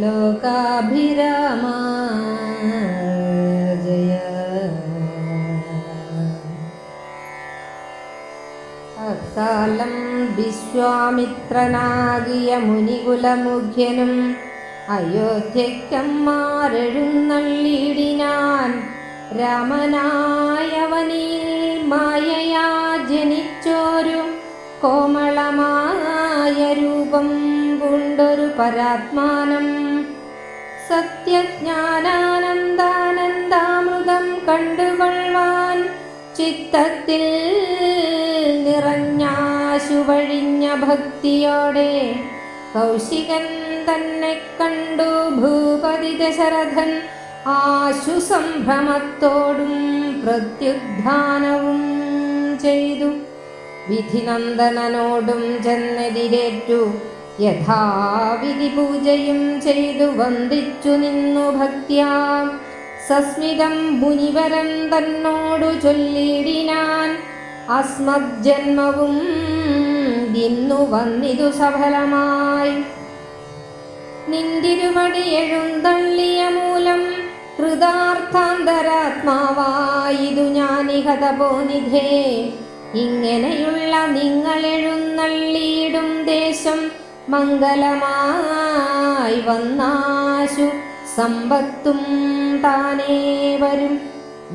ലോകാഭിരാമ ജയ. അക്കാലം വിശ്വാമിത്രനാകിയ മുനികുലമുഖ്യനും അയോധ്യക്കന്മാരെഴുന്നള്ളിയിടിനാൻ രാമനായവനിൽ മായയാ ജനിച്ചോരു കോമളമായ രൂപം കൊണ്ടൊരു പരാത്മാനം സത്യജ്ഞാനാനന്ദാനന്ദാമൃതം കണ്ടുകൊള്ളുവാൻ ചിത്തത്തിൽ നിറഞ്ഞാശു വഴിഞ്ഞ ഭക്തിയോടെ കൗശികൻ തന്നെ കണ്ടു ഭൂപതി ദശരഥൻ ആശു സംഭ്രമത്തോടും പ്രത്യുദ്ധാനവും ചെയ്തു. വിധിനന്ദനോടും ചെന്നെതിരേറ്റു. യഥാവിധി പൂജയും ചെയ്തു വന്ദിച്ചു നിന്നു ഭക്യാ സസ്മിതം മുനിവരൻ തന്നോടു ചൊല്ലിടിനാൻ. അസ്മജ്ജന്മവും ഇന്നു വന്നിതു സഫലമായി. നിന്തിരുവടി എഴുന്തള്ളിയ മൂലം കൃതാർത്ഥാന്തരാത്മാവായിതു ഞാനിഹത പോനിധേ ഇങ്ങനെയുള്ള നിങ്ങൾ നിങ്ങളെഴുന്നള്ളിയിടും ദേശം മംഗലമായി വന്നാശു. സമ്പത്തും താനേ വരും.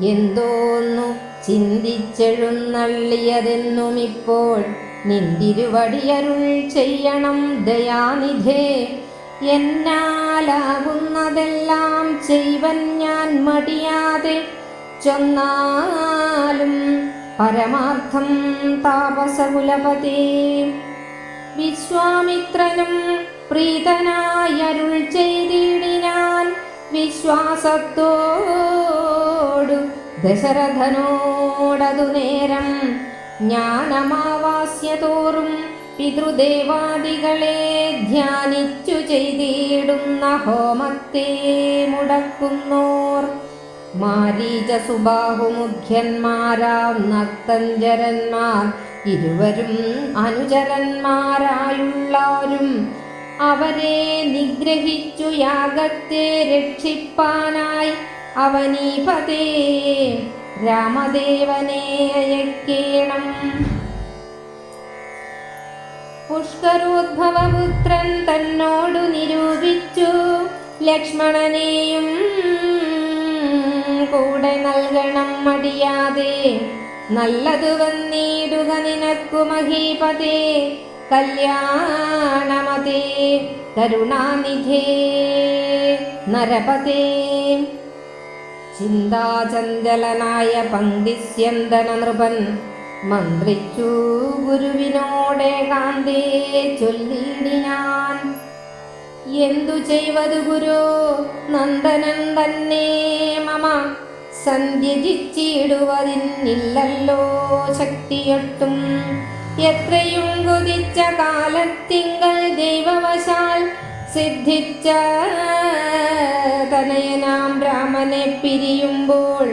എന്തോന്നു ചിന്തിച്ചെഴുന്നള്ളിയതെന്നുമിപ്പോൾ നിന്തിരുവടിയരുൾ ചെയ്യണം ദയാനിധേ. എന്നാലാകുന്നതെല്ലാം ചെയ്വൻ ഞാൻ മടിയാതെ. ചൊന്നാലും പരമാർത്ഥം താപസകുലപതേ. വിശ്വാമിത്രനും പ്രീതനായരുൾ ചെയ്തിടിനാൻ വിശ്വാസത്തോടു ദശരഥനോടതു നേരം ജ്ഞാനമാവാസ്യതോറും പിതൃദേവാദികളെ ധ്യാനിച്ചു ചെയ്തിടുന്ന ഹോമത്തെ മുടക്കുന്നോർ. മാരീച സുബാഹുമുഖ്യന്മാരാം നക്തഞ്ചരന്മാർ ഇരുവരും അനുചരന്മാരായുള്ളവരും അവരെ നിഗ്രഹിച്ചു യാഗത്തെ രക്ഷിപ്പാനായി അവനീപതേ രാമദേവനെ അയക്കേണം. പുഷ്കരോദ്ഭവപുത്രൻ തന്നോടു നിരൂപിച്ചു ലക്ഷ്മണനെയും കൂടെ നൽകണം മടിയാതെ. നല്ലതു വന്നിടുക നിനക്കു മഹീപതേ. കല്യാണമതേ കരുണാനിധേ നരപതേ. ചിന്താചഞ്ചലനായ പങ്ക്തിസ്യന്തന നൃപൻ മന്ത്രിച്ചു ഗുരുവിനോടെ കാന്തേ ചൊല്ലിടിനാൻ എന്തു ചെയ്വതു ഗുരു നന്ദനൻ തന്നെ മമ. സന്ധ്യജിച്ചിടുവതിന്നില്ലല്ലോ ശക്തിയൊട്ടും. എത്രയും കൊതിച്ച കാലത്തിങ്കൽ ദൈവവശാൽ സിദ്ധിച്ച തനയനാം രാമനെ പിരിയുമ്പോൾ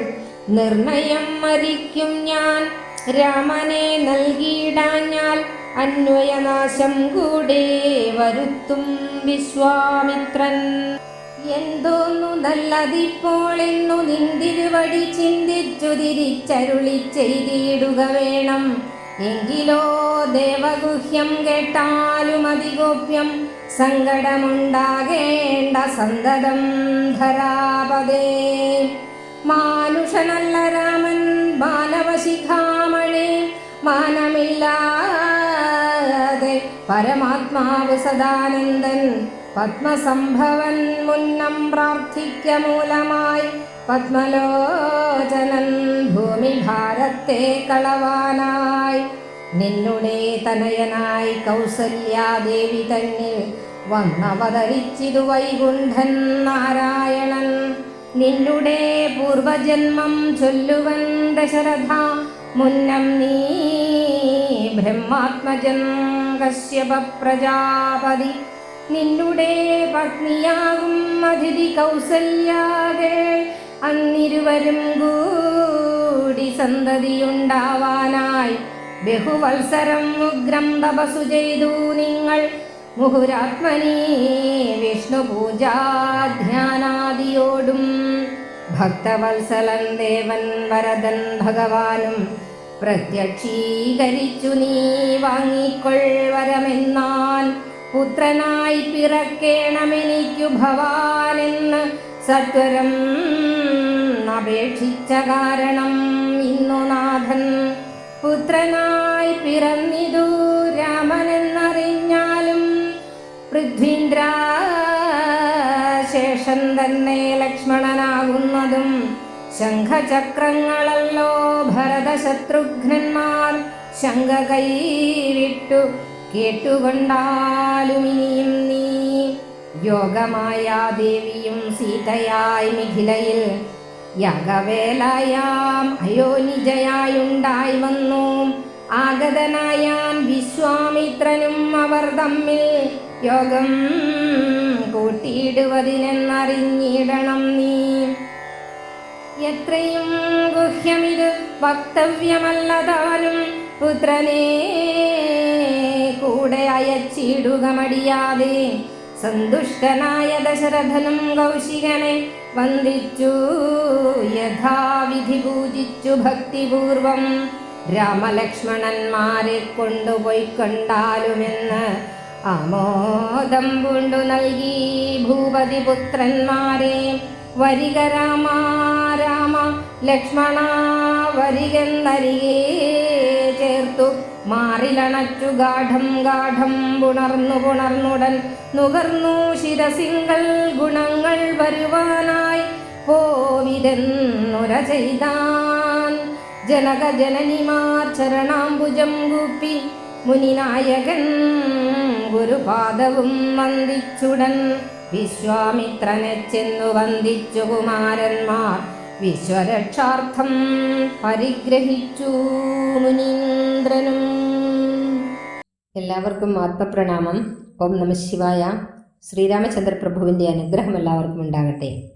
നിർണയം മരിക്കും ഞാൻ. രാമനെ നൽകിയിടാഞ്ഞാൽ അന്വയനാശം കൂടെ വരുത്തും വിശ്വാമിത്രൻ. എന്തോന്നു നല്ലതിപ്പോൾ എന്നു നിന്തിരുവടി ചിന്തിച്ചു തിരിച്ചരുളി ചെയ്തിടുക വേണം. എങ്കിലോ ദേവഗുഹ്യം കേട്ടാലും അതിഗോപ്യം സങ്കടമുണ്ടാകേണ്ട സന്തതം ധരാപതേ. മാനുഷനല്ല രാമൻ മാനവശിഖാമണി മാനമില്ലാതെ പരമാത്മാവ് സദാനന്ദൻ. പത്മസംഭവൻ മുന്നം പ്രാർത്ഥിക്ക മൂലമായി പത്മലോചനൻ ഭൂമി ഭാരത്തെ കളവാനായി. നിന്നുടെ തനയനായി കൗസല്യാദേവി തന്നിൽ വന്നവതരിച്ചിതു വൈകുണ്ഠൻ നാരായണൻ. നിന്നുടെ പൂർവജന്മം ചൊല്ലുവൻ ദശരഥ. മുന്നം നീ ബ്രഹ്മാത്മജൻ കശ്യപ പ്രജാപതി നിന്നുടെ പത്നിയാകും അതിഥി കൗസല്യാകെ അന്നിരുവരും കൂടി സന്തതിയുണ്ടാവാനായി ബഹുവത്സരം ഉഗ്രം തപസു ചെയ്തു നിങ്ങൾ. മുഹുരാത്മനി വിഷ്ണു പൂജാധ്യാനാദിയോടും ഭക്തവത്സലൻ ദേവൻ വരദൻ ഭഗവാനും പ്രത്യക്ഷീകരിച്ചു നീ വാങ്ങിക്കൊൾവരമെന്നാൽ പുത്രനായി പിറക്കേണമെനിക്കു ഭവാനെന്ന് സത്വരം അപേക്ഷിച്ച കാരണം ഇന്നു നാഥൻ. പുത്രനായി പിറന്നിതു രാമനെന്നറിഞ്ഞാലും പൃഥ്വീന്ദ്ര ശേഷൻ തന്നെ ലക്ഷ്മണനാകുന്നതും ശംഖചക്രങ്ങളല്ലോ ഭരതശത്രുഘ്നന്മാർ ശങ്ക കൈവിട്ടു കേട്ടുകൊണ്ടാലുമിനിയും നീ യോഗമായ ദേവിയും സീതയായി മിഥിലയിൽ യാഗവേലായാം അയോനിജയായുണ്ടായി വന്നു. ആഗതനായാൻ വിശ്വാമിത്രനും അവർ തമ്മിൽ യോഗം കൂട്ടിയിടുവതിനെന്നറിഞ്ഞിടണം നീ. എത്രയും ഗുഹ്യമിത് വക്തവ്യമല്ലതാനും പുത്രനെ കൂടെ അയച്ചിടുക മടിയാതെ സന്തുഷ്ടനായ ദശരഥനും കൗശികനെ വന്ദിച്ചു. യഥാവിധി പൂജിച്ചു ഭക്തിപൂർവം രാമലക്ഷ്മണന്മാരെ കൊണ്ടുപോയി കണ്ടാലുമെന്ന് ആമോദം പൂണ്ടു നൽകി. ഭൂപതി പുത്രന്മാരെ വരിക രാമ രാമ ലക്ഷ്മണ വരികെന്നരികെ ചേർത്തു. മാറിലണച്ചു ഗാഠം ഗാഠം പുണർന്നു പുണർന്നുടൻ നുകർന്നു ശിരസിങ്കൾ ഗുണങ്ങൾ വരുവാനായി പോവിതെന്നുര ചെയ്താൻ. ജനക ജനനിമാർ ചരണാംബുജം കൂപ്പി മുനിനായകൻ ഗുരുപാദവും വന്ദിച്ചുടൻ. വിശ്വാമിത്രനെ ചെന്നു വന്ദിച്ചു കുമാരന്മാർ വിശ്വരക്ഷാർത്ഥം പരിഗ്രഹിച്ചു മുനീന്ദ്രനും. എല്ലാവർക്കും ആത്മപ്രണാമം. ഓം നമ ശിവായ. അനുഗ്രഹം എല്ലാവർക്കും ഉണ്ടാകട്ടെ.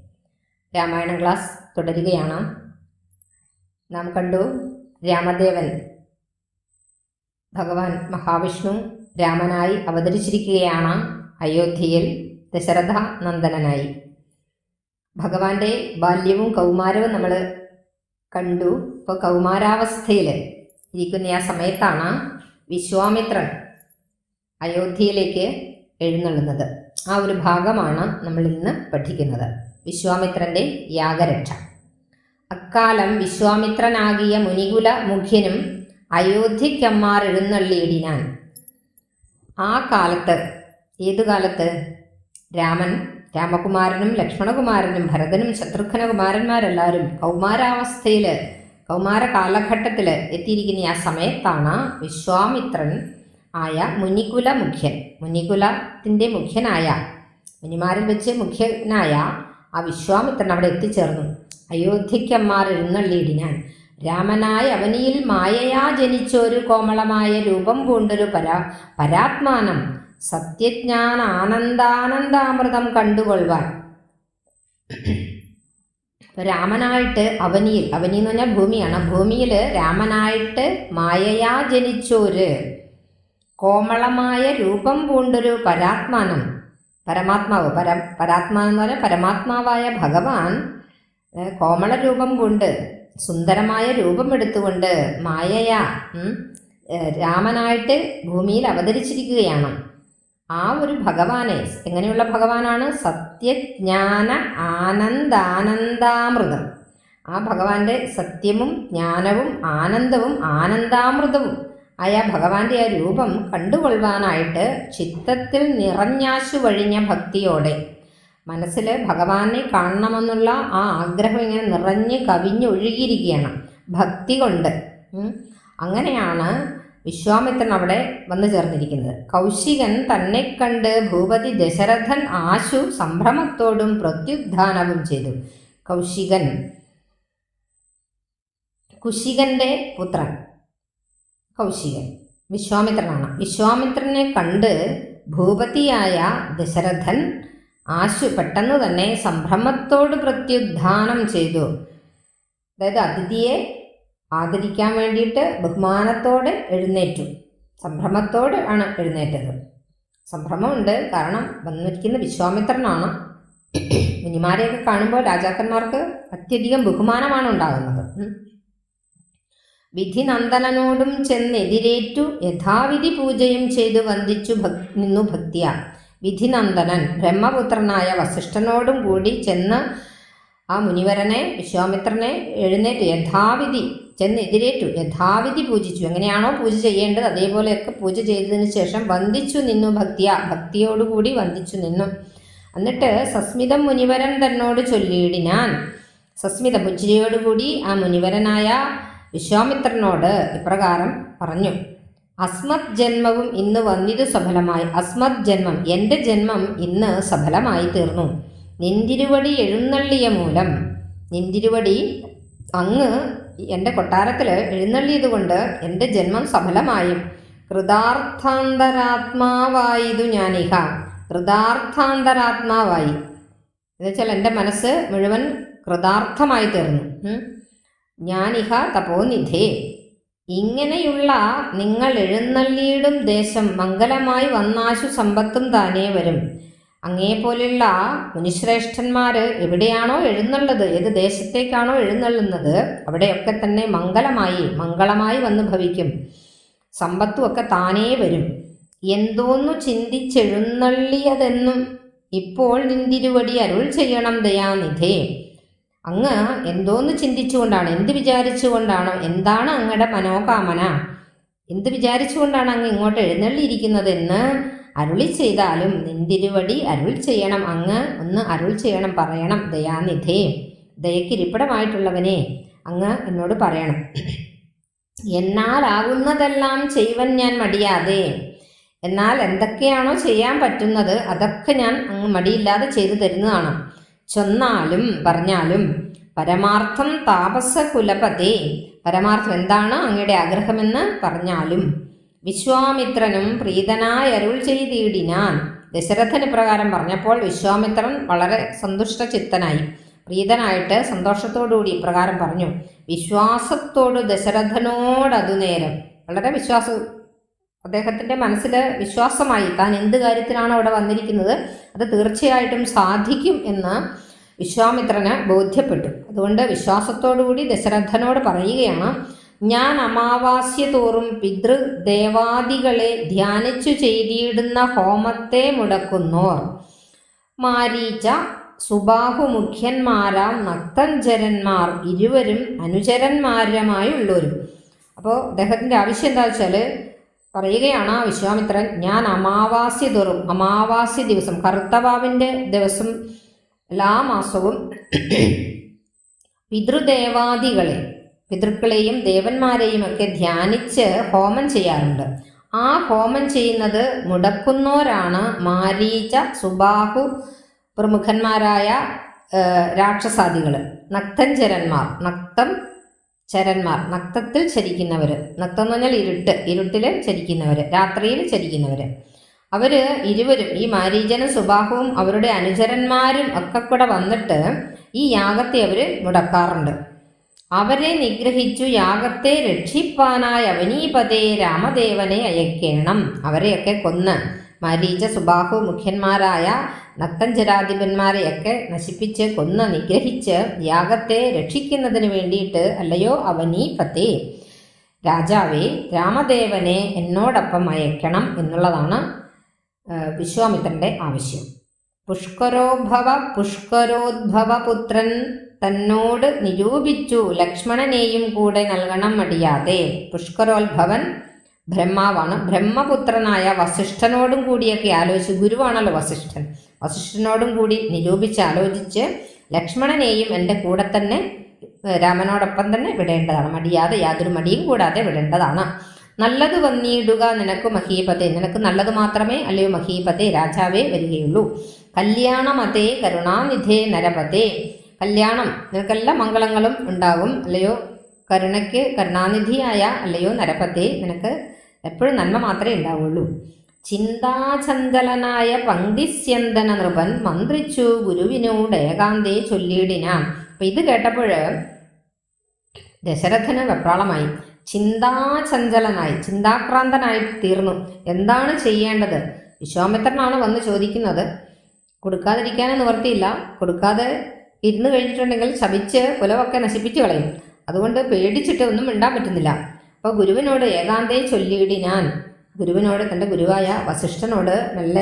രാമായണ ക്ലാസ് തുടരുകയാണ്. നാം കണ്ടു രാമദേവൻ ഭഗവാൻ മഹാവിഷ്ണു രാമനായി അവതരിച്ചിരിക്കുകയാണ് അയോധ്യയിൽ ദശരഥ നന്ദനനായി. ഭഗവാന്റെ ബാല്യവും കൗമാരവും നമ്മൾ കണ്ടു. ഇപ്പോൾ കൗമാരാവസ്ഥയിൽ ഇരിക്കുന്ന ആ സമയത്താണ് വിശ്വാമിത്രൻ അയോധ്യയിലേക്ക് എഴുന്നള്ളുന്നത്. ആ ഒരു ഭാഗമാണ് നമ്മൾ ഇന്ന് പഠിക്കുന്നത്. വിശ്വാമിത്രന്റെ യാഗരക്ഷ. അക്കാലം വിശ്വാമിത്രനാകിയ മുനികുല മുഖ്യനും അയോധ്യക്കമ്മാർ എഴുന്നള്ളിയിടിനാൻ ആ കാലത്ത് ഏതു കാലത്ത്? രാമൻ രാമകുമാരനും ലക്ഷ്മണകുമാരനും ഭരതനും ശത്രുഘ്ന കുമാരന്മാരെല്ലാവരും കൗമാരാവസ്ഥയിൽ കൗമാര കാലഘട്ടത്തിൽ എത്തിയിരിക്കുന്ന ആ സമയത്താണ് വിശ്വാമിത്രൻ ആയ മുനികുല മുഖ്യൻ മുനികുലത്തിന്റെ മുഖ്യനായ മുനിമാരിൽ വെച്ച് മുഖ്യനായ ആ വിശ്വാമിത്രൻ അവിടെ എത്തിച്ചേർന്നു. അയോധ്യക്കന്മാർ എഴുന്നള്ളിയിടിനാൻ രാമനായ അവനിയിൽ മായയാ ജനിച്ചൊരു കോമളമായ രൂപം പൂണ്ടൊരു പരാ പരാത്മാനം സത്യജ്ഞാന ആനന്ദാനന്ദാമൃതം കണ്ടുകൊള്ളുവാൻ രാമനായിട്ട് അവനിയിൽ അവനി എന്ന് പറഞ്ഞാൽ ഭൂമിയാണ്. ഭൂമിയിൽ രാമനായിട്ട് മായയാ ജനിച്ചോര് കോമളമായ രൂപം പൂണ്ടൊരു പരാത്മാനം പരമാത്മാവ് പര പരാത്മാ എന്ന് പറഞ്ഞാൽ പരമാത്മാവായ ഭഗവാൻ കോമള രൂപം കൊണ്ട് സുന്ദരമായ രൂപം എടുത്തുകൊണ്ട് മായയാ രാമനായിട്ട് ഭൂമിയിൽ അവതരിച്ചിരിക്കുകയാണ്. ആ ഒരു ഭഗവാനെ എങ്ങനെയുള്ള ഭഗവാനാണ്? സത്യജ്ഞാന ആനന്ദാനന്ദാമൃതം. ആ ഭഗവാന്റെ സത്യവും ജ്ഞാനവും ആനന്ദവും ആനന്ദാമൃതവും ആയ ഭഗവാന്റെ ആ രൂപം കണ്ടുകൊള്ളുവാനായിട്ട് ചിത്തത്തിൽ നിറഞ്ഞാശു വഴിഞ്ഞ ഭക്തിയോടെ മനസ്സിൽ ഭഗവാനെ കാണണമെന്നുള്ള ആ ആഗ്രഹം ഇങ്ങനെ നിറഞ്ഞ് കവിഞ്ഞൊഴുകിയിരിക്കുകയാണ് ഭക്തി കൊണ്ട്. അങ്ങനെയാണ് വിശ്വാമിത്രൻ അവിടെ വന്നു ചേർന്നിരിക്കുന്നത്. കൗശികൻ തന്നെ കണ്ട് ഭൂപതി ദശരഥൻ ആശു സംഭ്രമത്തോടും പ്രത്യുദ്ധാനവും ചെയ്തു. കൗശികൻ കുശികന്റെ പുത്രൻ കൗശികൻ വിശ്വാമിത്രനാണ്. വിശ്വാമിത്രനെ കണ്ട് ഭൂപതിയായ ദശരഥൻ ആശു പെട്ടെന്ന് തന്നെ സംഭ്രമത്തോട് പ്രത്യുദ്ധാനം ചെയ്തു. അതായത് അതിഥിയെ ആദരിക്കാൻ വേണ്ടിയിട്ട് ബഹുമാനത്തോടെ എഴുന്നേറ്റു. സംഭ്രമത്തോടെ ആണ് എഴുന്നേറ്റത്. സംഭ്രമമുണ്ട്. കാരണം വന്നിരിക്കുന്ന വിശ്വാമിത്രനാണ്. മുനിമാരെയൊക്കെ കാണുമ്പോൾ രാജാക്കന്മാർക്ക് അത്യധികം ബഹുമാനമാണ് ഉണ്ടാകുന്നത്. വിധി വിധിനന്ദനനോടും ചെന്നെതിരേറ്റു യഥാവിധി പൂജയും ചെയ്തു വന്ദിച്ചു ഭക് നിന്നു ഭക്തിയ. വിധിനന്ദനൻ ബ്രഹ്മപുത്രനായ വസിഷ്ഠനോടും കൂടി ചെന്ന് ആ മുനിവരനെ വിശ്വാമിത്രനെ എഴുന്നേറ്റ് യഥാവിധി ചെന്ന് എതിരേറ്റു യഥാവിധി പൂജിച്ചു. എങ്ങനെയാണോ പൂജ ചെയ്യേണ്ടത് അതേപോലെയൊക്കെ പൂജ ചെയ്തതിന് ശേഷം വന്ദിച്ചു നിന്നു ഭക്തിയ. ഭക്തിയോടുകൂടി വന്ദിച്ചു നിന്നു. എന്നിട്ട് സസ്മിതം മുനിവരൻ തന്നോട് ചൊല്ലിയിടിനാൻ. സസ്മിത പുഞ്ചിരിയോടുകൂടി ആ മുനിവരനായ വിശ്വാമിത്രനോട് ഇപ്രകാരം പറഞ്ഞു. അസ്മത് ജന്മവും ഇന്ന് വന്നിത് സഫലമായി. അസ്മത് ജന്മം. എന്റെ ജന്മം ഇന്ന് സഫലമായി തീർന്നു. നിന്തിരുവടി എഴുന്നള്ളിയ മൂലം. നിന്തിരുവടി അങ്ങ് എന്റെ കൊട്ടാരത്തിൽ എഴുന്നള്ളിയത് കൊണ്ട് എന്റെ ജന്മം സഫലമായും. കൃതാർത്ഥാന്തരാത്മാവായതു ഞാനിഹ കൃതാർത്ഥാന്തരാത്മാവായി. എന്നുവെച്ചാൽ എന്റെ മനസ്സ് മുഴുവൻ കൃതാർത്ഥമായി തീർന്നു. ഞാനിഹ തപോനിധേ ഇങ്ങനെയുള്ള നിങ്ങൾ എഴുന്നള്ളിയിടും ദേശം മംഗലമായി വന്നാശു സമ്പത്തും താനേ വരും. അങ്ങേപോലുള്ള മുനിശ്രേഷ്ഠന്മാർ എവിടെയാണോ എഴുന്നള്ളത് ഏത് ദേശത്തേക്കാണോ എഴുന്നള്ളുന്നത് അവിടെയൊക്കെ തന്നെ മംഗളമായി മംഗളമായി വന്ന് ഭവിക്കും. സമ്പത്തും ഒക്കെ താനേ വരും. എന്തോന്നു ചിന്തിച്ചെഴുന്നള്ളിയതെന്നും ഇപ്പോൾ നിന്തിരുവടി അരുൾ ചെയ്യണം ദയാനിധേ. അങ്ങ് എന്തോന്ന് ചിന്തിച്ചുകൊണ്ടാണ് എന്ത് വിചാരിച്ചുകൊണ്ടാണോ എന്താണ് അങ്ങയുടെ മനോകാമന? എന്ത് വിചാരിച്ചുകൊണ്ടാണ് അങ്ങ് ഇങ്ങോട്ട് എഴുന്നള്ളിയിരിക്കുന്നതെന്ന് അരുളി ചെയ്താലും നിന്തിരുവടി അരുൾ ചെയ്യണം അങ്ങ് ഒന്ന് അരുൾ ചെയ്യണം പറയണം ദയാനിധേ. ദയക്കിരിപ്പിടമായിട്ടുള്ളവനെ അങ്ങ് എന്നോട് പറയണം. എന്നാലാകുന്നതെല്ലാം ചെയ്യുവൻ ഞാൻ മടിയാതെ. എന്നാൽ എന്തൊക്കെയാണോ ചെയ്യാൻ പറ്റുന്നത് അതൊക്കെ ഞാൻ അങ്ങ് മടിയില്ലാതെ ചെയ്തു തരുന്നതാണ്. ചൊന്നാലും പറഞ്ഞാലും പരമാർത്ഥം താപസ കുലപതേ പരമാർത്ഥം എന്താണ് അങ്ങയുടെ ആഗ്രഹമെന്ന് പറഞ്ഞാലും വിശ്വാമിത്രനും പ്രീതനായ അരുൾ ചെയ്തിടിനാൻ. ദശരഥന് പ്രകാരം പറഞ്ഞപ്പോൾ വിശ്വാമിത്രൻ വളരെ സന്തുഷ്ട ചിത്തനായി പ്രീതനായിട്ട് സന്തോഷത്തോടുകൂടി ഇപ്രകാരം പറഞ്ഞു വിശ്വാസത്തോട് ദശരഥനോട് അതുനേരം വളരെ വിശ്വാസം അദ്ദേഹത്തിന്റെ മനസ്സിൽ വിശ്വാസമായി താൻ എന്ത് കാര്യത്തിനാണ് അവിടെ വന്നിരിക്കുന്നത്? അത് തീർച്ചയായിട്ടും സാധിക്കും എന്ന് വിശ്വാമിത്രന് ബോധ്യപ്പെട്ടു. അതുകൊണ്ട് വിശ്വാസത്തോടുകൂടി ദശരഥനോട് പറയുകയാണ് ഞാൻ അമാവാസ്യ തോറും പിതൃദേവാദികളെ ധ്യാനിച്ചു ചെയ്തിടുന്ന ഹോമത്തെ മുടക്കുന്നോർ. മാരീച്ച സുബാഹു മുഖ്യന്മാരാം നക്തഞ്ചരന്മാർ ഇരുവരും അനുചരന്മാരുമായുള്ളവരും. അപ്പോൾ അദ്ദേഹത്തിന്റെ ആവശ്യം എന്താ വെച്ചാൽ പറയുകയാണ് വിശ്വാമിത്രൻ ഞാൻ അമാവാസ്യ തോറും അമാവാസ്യ ദിവസം കറുത്തവാവിന്റെ ദിവസം എല്ലാ മാസവും പിതൃദേവാദികളെ പിതൃക്കളെയും ദേവന്മാരെയും ഒക്കെ ധ്യാനിച്ച് ഹോമം ചെയ്യാറുണ്ട്. ആ ഹോമം ചെയ്യുന്നത് മുടക്കുന്നോരാണ് മാരീച സുബാഹു പ്രമുഖന്മാരായ രാക്ഷസാദികൾ. നക്തഞ്ചരന്മാർ നക്തം ചരന്മാർ. നക്തത്തിൽ ചരിക്കുന്നവർ നക്തം എന്ന് പറഞ്ഞാൽ ഇരുട്ട്. ഇരുട്ടിൽ ചരിക്കുന്നവർ രാത്രിയിൽ ചരിക്കുന്നവർ അവർ ഇരുവരും ഈ മാരീചനും സുബാഹുവും അവരുടെ അനുചരന്മാരും ഒക്കെ കൂടെ വന്നിട്ട് ഈ യാഗത്തെ അവർ മുടക്കാറുണ്ട്. അവരെ നിഗ്രഹിച്ചു യാഗത്തെ രക്ഷിപ്പാനായി അവനീപതേ രാമദേവനെ അയക്കേണം. അവരെയൊക്കെ കൊന്ന് മരീച സുബാഹു മുഖ്യന്മാരായ നത്തഞ്ചരാധിപന്മാരെയൊക്കെ നശിപ്പിച്ച് കൊന്ന് നിഗ്രഹിച്ച് യാഗത്തെ രക്ഷിക്കുന്നതിന് വേണ്ടിയിട്ട് അല്ലയോ അവനീപതേ. രാജാവേ രാമദേവനെ എന്നോടൊപ്പം അയക്കണം എന്നുള്ളതാണ് വിശ്വാമിത്രന്റെ ആവശ്യം. പുഷ്കരോഭവ പുഷ്കരോദ്ഭവ പുത്രൻ തന്നോട് നിരൂപിച്ചു ലക്ഷ്മണനെയും കൂടെ നൽകണം മടിയാതെ. പുഷ്കരോത്ഭവൻ ബ്രഹ്മാവാണ്. ബ്രഹ്മപുത്രനായ വസിഷ്ഠനോടും കൂടിയൊക്കെ ആലോചിച്ച് ഗുരുവാണല്ലോ വസിഷ്ഠൻ. വസിഷ്ഠനോടും കൂടി നിരൂപിച്ച് ആലോചിച്ച് ലക്ഷ്മണനെയും എന്റെ കൂടെ തന്നെ രാമനോടൊപ്പം തന്നെ വിടേണ്ടതാണ്. മടിയാതെ യാതൊരു മടിയും കൂടാതെ വിടേണ്ടതാണ്. നല്ലത് വന്നിടുക നിനക്ക് മഹീപതേ. നിനക്ക് നല്ലത് മാത്രമേ അല്ലയോ മഹീപതേ രാജാവേ വരികയുള്ളൂ. കല്യാണമതേ കരുണാനിധേ നരപതേ. കല്യാണം നിനക്കെല്ലാ മംഗളങ്ങളും ഉണ്ടാകും അല്ലയോ? കരുണയ്ക്ക് കരുണാനിധിയായ അല്ലയോ നരപതേ നിനക്ക് എപ്പോഴും നന്മ മാത്രമേ ഉണ്ടാവുള്ളൂ. ചിന്താചഞ്ചലനായ പങ്ക്തിസ്യന്തന നൃപൻ മന്ത്രിച്ചു ഗുരുവിനോട് ഏകാന്തേ ചൊല്ലിയിടിനാം അപ്പം ഇത് കേട്ടപ്പോൾ ദശരഥന് വെപ്രാളമായി. ചിന്താചഞ്ചലനായി ചിന്താക്രാന്തനായി തീർന്നു. എന്താണ് ചെയ്യേണ്ടത്? വിശ്വാമിത്രനാണ് വന്ന് ചോദിക്കുന്നത്. കൊടുക്കാതിരിക്കാനും നിവർത്തിയില്ല. കൊടുക്കാതെ ഇരുന്ന് കഴിഞ്ഞിട്ടുണ്ടെങ്കിൽ ശപിച്ച് കുലമൊക്കെ നശിപ്പിച്ചു കളയും. അതുകൊണ്ട് പേടിച്ചിട്ട് ഒന്നും മിണ്ടാൻ പറ്റുന്നില്ല. അപ്പോൾ ഗുരുവിനോട് ഏകാന്തേ ചൊല്ലിയിടി ഞാൻ. ഗുരുവിനോട് തന്റെ ഗുരുവായ വസിഷ്ഠനോട് നല്ല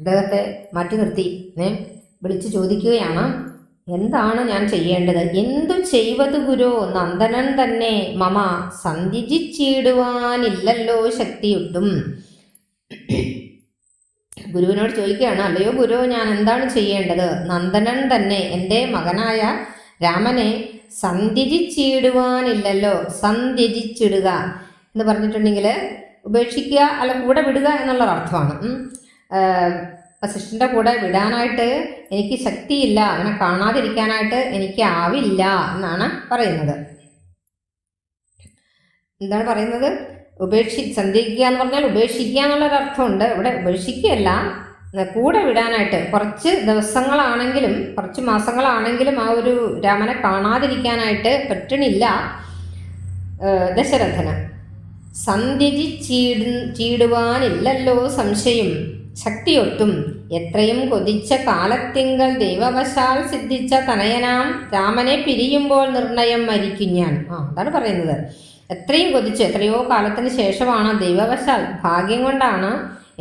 അദ്ദേഹത്തെ മാറ്റി നിർത്തി. വിളിച്ചു ചോദിക്കുകയാണ് എന്താണ് ഞാൻ ചെയ്യേണ്ടത്? എന്തു ചെയ്വത് ഗുരു? നന്ദനൻ തന്നെ മമ സന്ധിജിച്ചിടുവാനില്ലല്ലോ ശക്തിയൊട്ടും ഗുരുവിനോട് ചോദിക്കുകയാണ് അല്ലയോ ഗുരു ഞാൻ എന്താണ് ചെയ്യേണ്ടത്? നന്ദനൻ തന്നെ എന്റെ മകനായ രാമനെ സന്ധ്യജിച്ചിടുവാനില്ലല്ലോ സന്ധ്യജിച്ചിടുക എന്ന് പറഞ്ഞിട്ടുണ്ടെങ്കിൽ ഉപേക്ഷിക്കുക അല്ല കൂടെ വിടുക എന്നുള്ള അർത്ഥമാണ്. വസിഷ്ഠന്റെ കൂടെ വിടാനായിട്ട് എനിക്ക് ശക്തിയില്ല അവനെ കാണാതിരിക്കാനായിട്ട് എനിക്ക് ആവില്ല എന്നാണ് പറയുന്നത്. എന്താണ് പറയുന്നത്? ഉപേക്ഷി സന്ധിക്കുക എന്ന് പറഞ്ഞാൽ ഉപേക്ഷിക്കുക എന്നുള്ളൊരു അർത്ഥമുണ്ട്. ഇവിടെ ഉപേക്ഷിക്കുകയല്ല കൂടെ വിടാനായിട്ട് കുറച്ച് ദിവസങ്ങളാണെങ്കിലും കുറച്ച് മാസങ്ങളാണെങ്കിലും ആ ഒരു രാമനെ കാണാതിരിക്കാനായിട്ട് പറ്റണില്ല. ദശരഥന്. സന്ധ്യജി ചീട് ചീടുവാനില്ലല്ലോ സംശയം. ശക്തിയൊട്ടും. എത്രയും കൊതിച്ച കാലത്തിങ്കൽ ദൈവവശാൽ സിദ്ധിച്ച തനയനാം രാമനെ പിരിയുമ്പോൾ നിർണയം മരിക്കും ഞാൻ. ആ അതാണ് പറയുന്നത്. എത്രയും കൊതിച്ച് എത്രയോ കാലത്തിന് ശേഷമാണ് ദൈവവശാൽ ഭാഗ്യം കൊണ്ടാണ്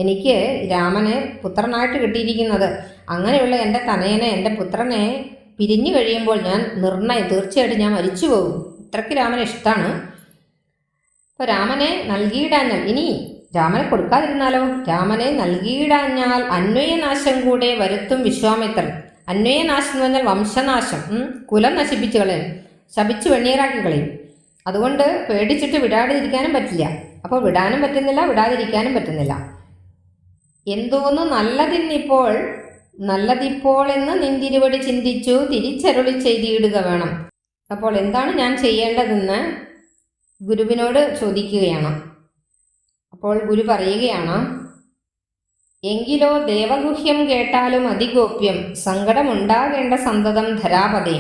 എനിക്ക് രാമനെ പുത്രനായിട്ട് കിട്ടിയിരിക്കുന്നത്. അങ്ങനെയുള്ള എന്റെ തനയനെ എന്റെ പുത്രനെ പിരിഞ്ഞു കഴിയുമ്പോൾ ഞാൻ നിർണയം തീർച്ചയായിട്ടും ഞാൻ മരിച്ചു പോകും. ഇത്രയ്ക്ക് രാമനെ ഇഷ്ടമാണ്. അപ്പോൾ രാമനെ നൽകിയിടാഞ്ഞാൽ ഇനി രാമനെ കൊടുക്കാതിരുന്നാലോ? രാമനെ നൽകിയിടാഞ്ഞാൽ അന്വയനാശം കൂടെ വരുത്തും വിശ്വാമിത്രൻ. അന്വയനാശം എന്ന് പറഞ്ഞാൽ വംശനാശം കുലം നശിപ്പിച്ചു കളയും ശപിച്ചു വെണ്ണീറാക്കി കളയും. അതുകൊണ്ട് പേടിച്ചിട്ട് വിടാതിരിക്കാനും പറ്റില്ല. അപ്പോൾ വിടാനും പറ്റുന്നില്ല വിടാതിരിക്കാനും പറ്റുന്നില്ല. എന്തോന്നു നല്ലതിന്നിപ്പോൾ നല്ലതിപ്പോൾ എന്ന് നിന്തിരുവടി ചിന്തിച്ചു തിരിച്ചരുളി ചെയ്തിടുക വേണം. അപ്പോൾ എന്താണ് ഞാൻ ചെയ്യേണ്ടതെന്ന് ഗുരുവിനോട് ചോദിക്കുകയാണ്. അപ്പോൾ ഗുരു പറയുകയാണ് എങ്കിലോ ദേവഗുഹ്യം കേട്ടാലും അതിഗോപ്യം സങ്കടമുണ്ടാകേണ്ട സന്തതം ധരാപതേ.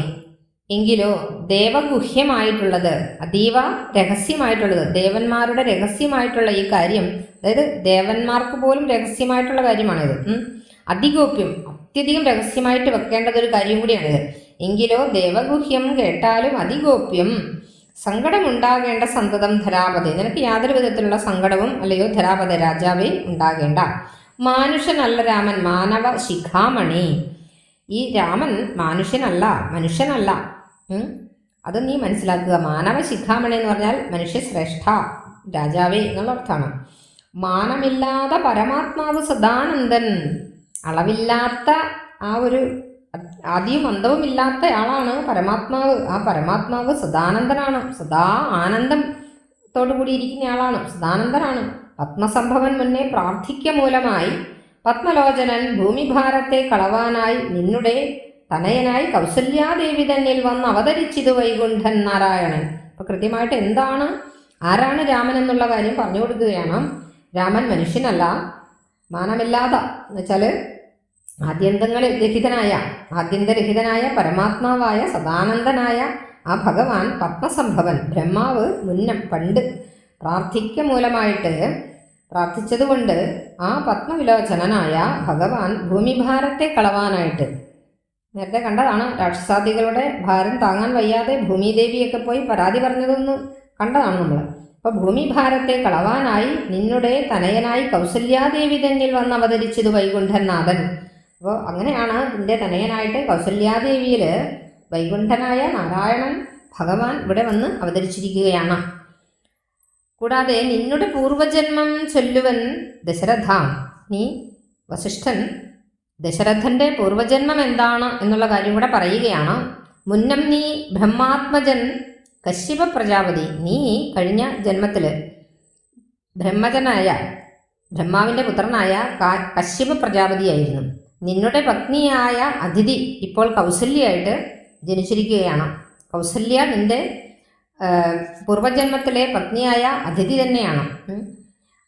എങ്കിലോ ദേവഗുഹ്യമായിട്ടുള്ളത് അതീവ രഹസ്യമായിട്ടുള്ളത് ദേവന്മാരുടെ രഹസ്യമായിട്ടുള്ള ഈ കാര്യം അതായത് ദേവന്മാർക്ക് പോലും രഹസ്യമായിട്ടുള്ള കാര്യമാണിത്. അതിഗോപ്യം അത്യധികം രഹസ്യമായിട്ട് വെക്കേണ്ടത് ഒരു കാര്യം കൂടിയാണിത്. എങ്കിലോ ദേവഗുഹ്യം കേട്ടാലും അതിഗോപ്യം സങ്കടമുണ്ടാകേണ്ട സന്തതം ധരാപതി. നിനക്ക് യാതൊരു വിധത്തിലുള്ള സങ്കടവും അല്ലയോ ധരാപത രാജാവേ ഉണ്ടാകേണ്ട. മാനുഷനല്ല രാമൻ മാനവ ശിഖാമണി. ഈ രാമൻ മാനുഷ്യനല്ല മനുഷ്യനല്ല? അത് നീ മനസ്സിലാക്കുക. മാനവ ശിഖാമണി എന്ന് പറഞ്ഞാൽ മനുഷ്യ ശ്രേഷ്ഠ രാജാവേ എന്നുള്ള അർത്ഥമാണ്. മാനമില്ലാത്ത പരമാത്മാവ് സദാനന്ദൻ. അളവില്ലാത്ത ആ ഒരു ആദ്യം അന്തവും ഇല്ലാത്ത ആളാണ് പരമാത്മാവ്. ആ പരമാത്മാവ് സദാനന്ദനാണ്. സദാ ആനന്ദത്തോടു കൂടിയിരിക്കുന്ന ആളാണ്. സദാനന്ദനാണ്. പത്മസംഭവൻ മുന്നേ പ്രാർത്ഥിക്ക മൂലമായി പത്മലോചനൻ ഭൂമിഭാരത്തെ കളവാനായി നിന്നുടെ തനയനായി കൗസല്യാദേവി തന്നിൽ വന്ന് അവതരിച്ചിത് വൈകുണ്ഠൻ നാരായണൻ. അപ്പൊ കൃത്യമായിട്ട് എന്താണ്? ആരാണ് രാമൻ എന്നുള്ള കാര്യം പറഞ്ഞു കൊടുക്കുകയാണ്. രാമൻ മനുഷ്യനല്ല മാനമില്ലാത്ത എന്ന് വെച്ചാൽ ആദ്യന്തങ്ങളിൽ രഹിതനായ ആദ്യന്തരഹിതനായ പരമാത്മാവായ സദാനന്ദനായ ആ ഭഗവാൻ പത്മസംഭവൻ ബ്രഹ്മാവ് മുന്നം പണ്ട് പ്രാർത്ഥിക്ക മൂലമായിട്ട് പ്രാർത്ഥിച്ചതുകൊണ്ട് ആ പത്മവിലോചനനായ ഭഗവാൻ ഭൂമിഭാരത്തെ കളവാനായിട്ട് നേരത്തെ കണ്ടതാണ് രാക്ഷസാദികളുടെ ഭാരം താങ്ങാൻ വയ്യാതെ ഭൂമിദേവിയൊക്കെ പോയി പരാതി പറഞ്ഞതൊന്ന് കണ്ടതാണ് നമ്മൾ അപ്പോൾ ഭൂമിഭാരത്തെ കളവാനായി നിന്നുടെ തനയനായി കൗസല്യാദേവി തന്നിൽ വന്ന് അവതരിച്ചത് വൈകുണ്ഠൻ നാഥൻ അപ്പോൾ അങ്ങനെയാണ് ഇതിന്റെ തനയനായിട്ട് കൗസല്യാദേവിയിൽ വൈകുണ്ഠനായ നാരായണൻ ഭഗവാൻ ഇവിടെ വന്ന് അവതരിച്ചിരിക്കുകയാണ്. കൂടാതെ നിന്നുടെ പൂർവജന്മം ചൊല്ലുവൻ ദശരഥ. നീ വസിഷ്ഠൻ ദശരഥന്റെ പൂർവജന്മം എന്താണ് എന്നുള്ള കാര്യം കൂടെ പറയുകയാണ്. മുന്നം നീ ബ്രഹ്മാത്മജൻ കശ്യപ പ്രജാപതി. നീ കഴിഞ്ഞ ജന്മത്തിൽ ബ്രഹ്മജനായ ബ്രഹ്മാവിന്റെ പുത്രനായ കശ്യപ പ്രജാപതിയായിരുന്നു. നിന്നുടെ പത്നിയായ അതിഥി ഇപ്പോൾ കൗസല്യായിട്ട് ജനിച്ചിരിക്കുകയാണ്. കൗസല്യ നിന്റെ പൂർവജന്മത്തിലെ പത്നിയായ അതിഥി തന്നെയാണ്.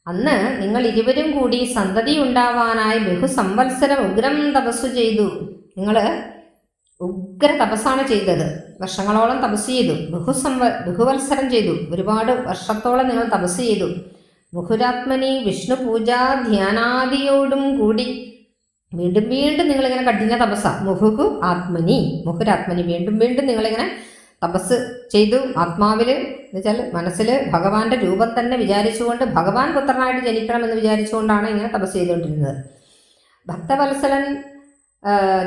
അന്ന് നിങ്ങൾ ഇരുവരും കൂടി സന്തതി ഉണ്ടാവാനായി ബഹുസംവത്സരം ഉഗ്രം തപസ് ചെയ്തു. നിങ്ങൾ ഉഗ്ര തപസ്സാണ് ചെയ്തത്. വർഷങ്ങളോളം തപസ് ചെയ്തു. ബഹുസംവ ബഹുവത്സരം ചെയ്തു. ഒരുപാട് വർഷത്തോളം നിങ്ങൾ തപസ് ചെയ്തു. മുഹുരാത്മനി വിഷ്ണു പൂജ ധ്യാനാദിയോടും കൂടി വീണ്ടും വീണ്ടും നിങ്ങളിങ്ങനെ കഠിന തപസ്സ. മുഹുഹു ആത്മനി മുഹുരാത്മനി. വീണ്ടും വീണ്ടും നിങ്ങളിങ്ങനെ തപസ് ചെയ്തു. ആത്മാവിൽ എന്നുവെച്ചാൽ മനസ്സിൽ ഭഗവാന്റെ രൂപം തന്നെ വിചാരിച്ചുകൊണ്ട് ഭഗവാൻ പുത്രനായിട്ട് ജനിക്കണമെന്ന് വിചാരിച്ചുകൊണ്ടാണ് ഇങ്ങനെ തപസ് ചെയ്തുകൊണ്ടിരുന്നത്. ഭക്തവത്സലൻ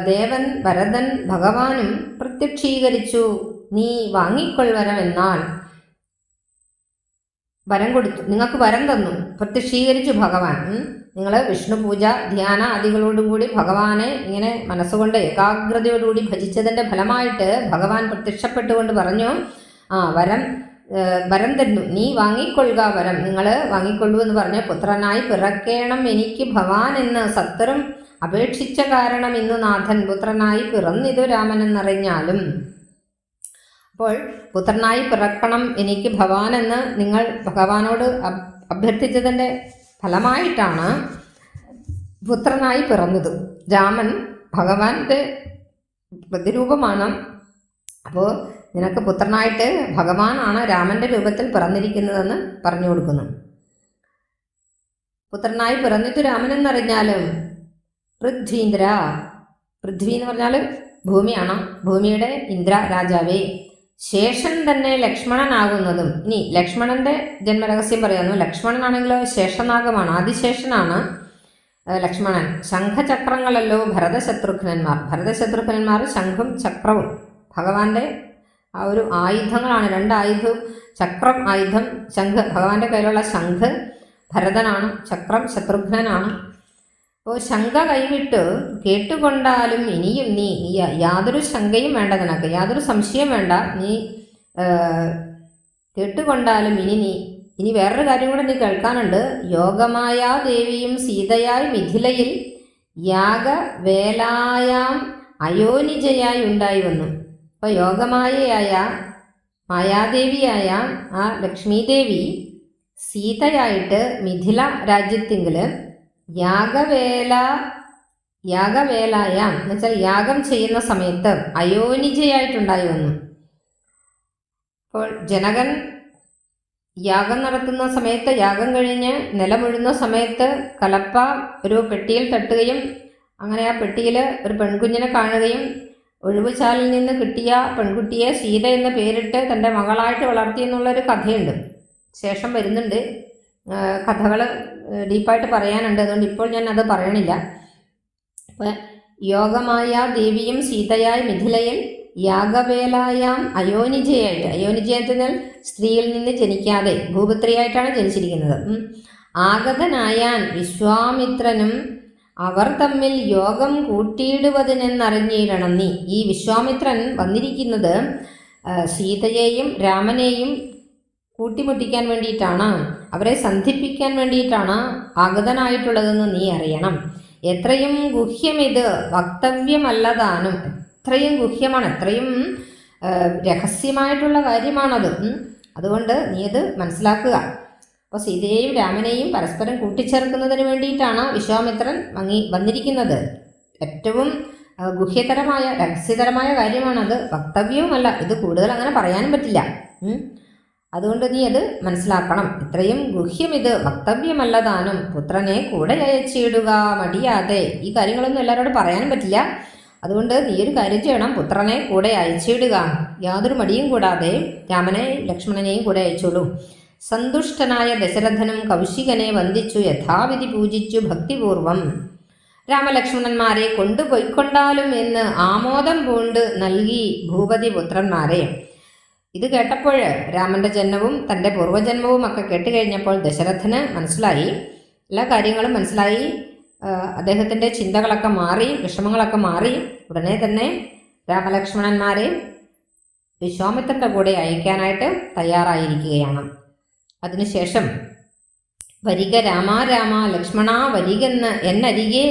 ദേവൻ ഭരതൻ ഭഗവാനും പ്രത്യക്ഷീകരിച്ചു. നീ വാങ്ങിക്കൊള്ളുവരമെന്നാൽ വരം കൊടുത്തു. നിങ്ങൾക്ക് വരം തന്നു. പ്രത്യക്ഷീകരിച്ചു ഭഗവാൻ. നിങ്ങൾ വിഷ്ണു പൂജ ധ്യാന ആദികളോടും കൂടി ഭഗവാനെ ഇങ്ങനെ മനസ്സുകൊണ്ട് ഏകാഗ്രതയോടുകൂടി ഭജിച്ചതിന്റെ ഫലമായിട്ട് ഭഗവാൻ പ്രത്യക്ഷപ്പെട്ടുകൊണ്ട് പറഞ്ഞു ആ വരം വരം തരുന്നു നീ വാങ്ങിക്കൊള്ളുക വരം. നിങ്ങൾ വാങ്ങിക്കൊള്ളൂ എന്ന് പറഞ്ഞ് പുത്രനായി പിറക്കേണം എനിക്ക് ഭവാൻ എന്ന് സത്വരം അപേക്ഷിച്ച കാരണം ഇന്ന് നാഥൻ പുത്രനായി പിറന്നിതു രാമനെന്നറിഞ്ഞാലും. അപ്പോൾ പുത്രനായി പിറക്കണം എനിക്ക് ഭവാൻ എന്ന് നിങ്ങൾ ഭഗവാനോട് അഭ്- അഭ്യർത്ഥിച്ചതിന്റെ ഫലമായിട്ടാണ് പുത്രനായി പിറന്നത്. രാമൻ ഭഗവാന്റെ പ്രതിരൂപമാണ്. അപ്പോൾ നിനക്ക് പുത്രനായിട്ട് ഭഗവാനാണ് രാമന്റെ രൂപത്തിൽ പിറന്നിരിക്കുന്നതെന്ന് പറഞ്ഞു കൊടുക്കുന്നു. പുത്രനായി പിറന്നിട്ട് രാമനെന്നറിഞ്ഞാലും പൃഥ്വീന്ദ്ര. പൃഥ്വി എന്ന് പറഞ്ഞാൽ ഭൂമിയാണ്. ഭൂമിയുടെ ഇന്ദ്ര രാജാവേ ശേഷൻ തന്നെ ലക്ഷ്മണനാകുന്നതും. ഇനി ലക്ഷ്മണന്റെ ജന്മരഹസ്യം പറയുന്നു. ലക്ഷ്മണനാണെങ്കിലോ ശേഷനാഗമാണ്. ആദിശേഷനാണ് ലക്ഷ്മണൻ. ശംഖചക്രങ്ങളല്ലോ ഭരതശത്രുഘ്നന്മാർ. ഭരതശത്രുഘ്നന്മാർ ശംഖും ചക്രവും. ഭഗവാന്റെ ആ ഒരു ആയുധങ്ങളാണ്. രണ്ട് ആയുധവും ചക്രം ആയുധം ശംഖ്. ഭഗവാന്റെ കയ്യിലുള്ള ശംഖ് ഭരതനാണ് ചക്രം ശത്രുഘ്നനാണ്. അപ്പോൾ ശങ്ക കൈവിട്ട് കേട്ടുകൊണ്ടാലും ഇനിയും നീ യാതൊരു ശങ്കയും വേണ്ട നിനക്ക്. യാതൊരു സംശയം വേണ്ട. നീ കേട്ടുകൊണ്ടാലും ഇനി നീ ഇനി വേറൊരു കാര്യം കൂടെ നീ കേൾക്കാനുണ്ട്. യോഗമായ ദേവിയും സീതയായി മിഥിലയിൽ യാഗവേലായാം അയോനിജയായി ഉണ്ടായി വന്നു. അപ്പോൾ യോഗമായയായ മായാദേവിയായ ആ ലക്ഷ്മീദേവി സീതയായിട്ട് മിഥില രാജ്യത്തിങ്കിൽ യാഗവേല യാഗവേലായാം. എന്ന് വെച്ചാൽ യാഗം ചെയ്യുന്ന സമയത്ത് അയോനിജയായിട്ടുണ്ടായി വന്നു. അപ്പോൾ ജനകൻ യാഗം നടത്തുന്ന സമയത്ത് യാഗം കഴിഞ്ഞ് നിലമുഴുന്ന സമയത്ത് കലപ്പ ഒരു പെട്ടിയിൽ തട്ടുകയും അങ്ങനെ ആ പെട്ടിയിൽ ഒരു പെൺകുഞ്ഞിനെ കാണുകയും ഒഴിവുചാലിൽ നിന്ന് കിട്ടിയ പെൺകുട്ടിയെ സീത എന്ന് പേരിട്ട് തന്റെ മകളായിട്ട് വളർത്തി എന്നുള്ളൊരു കഥയുണ്ട്. ശേഷം വരുന്നുണ്ട്. കഥകൾ ഡീപ്പായിട്ട് പറയാനുണ്ട്. അതുകൊണ്ട് ഇപ്പോൾ ഞാൻ അത് പറയണില്ല യോഗമായ ദേവിയും സീതയായ മിഥിലയിൽ യാഗവേലായാം അയോനിജയായിട്ട് അയോനിജയത്തിനാൽ സ്ത്രീയിൽ നിന്ന് ജനിക്കാതെ ഭൂപത്രിയായിട്ടാണ് ജനിച്ചിരിക്കുന്നത്. ആഗതനായാൻ വിശ്വാമിത്രനും അവർ തമ്മിൽ യോഗം കൂട്ടിയിടുവതിനെന്നറിഞ്ഞിടണം നീ. ഈ വിശ്വാമിത്രൻ വന്നിരിക്കുന്നത് സീതയെയും രാമനെയും കൂട്ടിമുട്ടിക്കാൻ വേണ്ടിയിട്ടാണ്. അവരെ സന്ധിപ്പിക്കാൻ വേണ്ടിയിട്ടാണ് ആഗതനായിട്ടുള്ളതെന്ന് നീ അറിയണം. എത്രയും ഗുഹ്യമിത് വക്തവ്യമല്ലതാനും എത്രയും ഗുഹ്യമാണ് എത്രയും രഹസ്യമായിട്ടുള്ള കാര്യമാണത്. അതുകൊണ്ട് നീ അത് മനസ്സിലാക്കുക. അപ്പോൾ സീതയെയും രാമനെയും പരസ്പരം കൂട്ടിച്ചേർക്കുന്നതിന് വേണ്ടിയിട്ടാണ് വിശ്വാമിത്രൻ വങ്ങി വന്നിരിക്കുന്നത്. ഏറ്റവും ഗുഹ്യതരമായ രഹസ്യതരമായ കാര്യമാണത്. വക്തവ്യവുമല്ല ഇത് കൂടുതൽ അങ്ങനെ പറയാനും പറ്റില്ല. അതുകൊണ്ട് നീ അത് മനസ്സിലാക്കണം. ഇത്രയും ഗുഹ്യം ഇത് വക്തവ്യമല്ല താനും പുത്രനെ കൂടെ അയച്ചിടുക മടിയാതെ. ഈ കാര്യങ്ങളൊന്നും എല്ലാവരോടും പറയാനും പറ്റില്ല. അതുകൊണ്ട് നീ ഒരു കാര്യം ചെയ്യണം. പുത്രനെ കൂടെ അയച്ചിടുക. യാതൊരു മടിയും കൂടാതെ രാമനെ ലക്ഷ്മണനെയും കൂടെ അയച്ചോളൂ. സന്തുഷ്ടനായ ദശരഥനും കൗശികനെ വന്ദിച്ചു യഥാവിധി പൂജിച്ചു ഭക്തിപൂർവം. രാമലക്ഷ്മണന്മാരെ കൊണ്ടുപോയിക്കൊണ്ടാലും എന്ന് ആമോദം പൂണ്ട് നൽകി ഭൂപതി പുത്രന്മാരെ ഇത് കേട്ടപ്പോൾ രാമന്റെ ജന്മവും തന്റെ പൂർവജന്മവും ഒക്കെ കേട്ട് കഴിഞ്ഞപ്പോൾ ദശരഥന് മനസ്സിലായി. എല്ലാ കാര്യങ്ങളും മനസ്സിലായി. അദ്ദേഹത്തിന്റെ ചിന്തകളൊക്കെ മാറി വിഷമങ്ങളൊക്കെ മാറി. ഉടനെ തന്നെ രാമലക്ഷ്മണന്മാരെ വിശ്വാമിത്രന്റെ കൂടെ അയക്കാനായിട്ട് തയ്യാറായിരിക്കുകയാണ്. അതിനുശേഷം വരിക രാമ രാമ ലക്ഷ്മണ വരികെന്ന് എന്നരികെ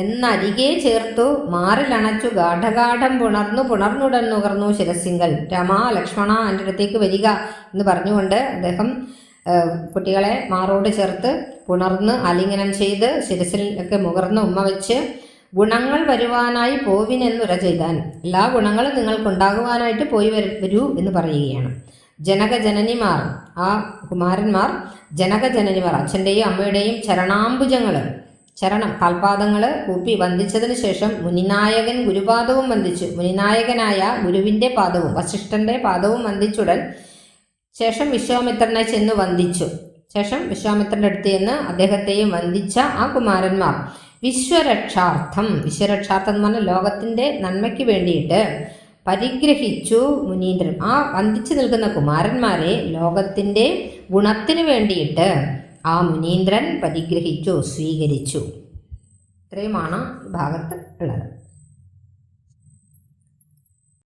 എന്നരികെ ചേർത്തു മാറിലണച്ചു ഗാഠഗാഠം പുണർന്നു പുണർന്നുടൻ നുകർന്നു ശിരസിംഗൽ രമ ലക്ഷ്മണ എന്റെ അടുത്തേക്ക് വരിക എന്ന് പറഞ്ഞുകൊണ്ട് അദ്ദേഹം കുട്ടികളെ മാറോട് ചേർത്ത് പുണർന്ന് അലിംഗനം ചെയ്ത് ശിരസിൽ ഒക്കെ മുകർന്ന് ഉമ്മ വെച്ച് ഗുണങ്ങൾ വരുവാനായി പോവിനെന്നുര ചെയ്താൻ. എല്ലാ ഗുണങ്ങളും നിങ്ങൾക്കുണ്ടാകുവാനായിട്ട് പോയി വര വരൂ എന്ന് പറയുകയാണ്. ജനകജനനിമാർ ആ കുമാരന്മാർ ജനകജനനിമാർ അച്ഛന്റെയും അമ്മയുടെയും ചരണാംബുജങ്ങൾ ചരണം കാൽപാദങ്ങൾ കൂപ്പി വന്ദിച്ചതിന് ശേഷം മുനിനായകൻ ഗുരുപാദവും വന്ദിച്ചു. മുനിനായകനായ ഗുരുവിന്റെ പാദവും വസിഷ്ഠന്റെ പാദവും വന്ദിച്ചുടൻ ശേഷം വിശ്വാമിത്രനെ ചെന്ന് വന്ദിച്ചു. ശേഷം വിശ്വാമിത്രന്റെ അടുത്ത് ചെന്ന് അദ്ദേഹത്തെയും വന്ദിച്ച ആ കുമാരന്മാർ വിശ്വരക്ഷാർത്ഥം. വിശ്വരക്ഷാർത്ഥം എന്ന് പറഞ്ഞാൽ ലോകത്തിന്റെ നന്മയ്ക്ക് വേണ്ടിയിട്ട് പരിഗ്രഹിച്ചു മുനീന്ദ്രൻ. ആ വന്ദിച്ചു നിൽക്കുന്ന കുമാരന്മാരെ ലോകത്തിന്റെ ഗുണത്തിന് വേണ്ടിയിട്ട് ആ മുനീന്ദ്രൻ പരിഗ്രഹിച്ചു സ്വീകരിച്ചു. ഇത്രയുമാണ് ഭാഗത്ത് ഉള്ളത്.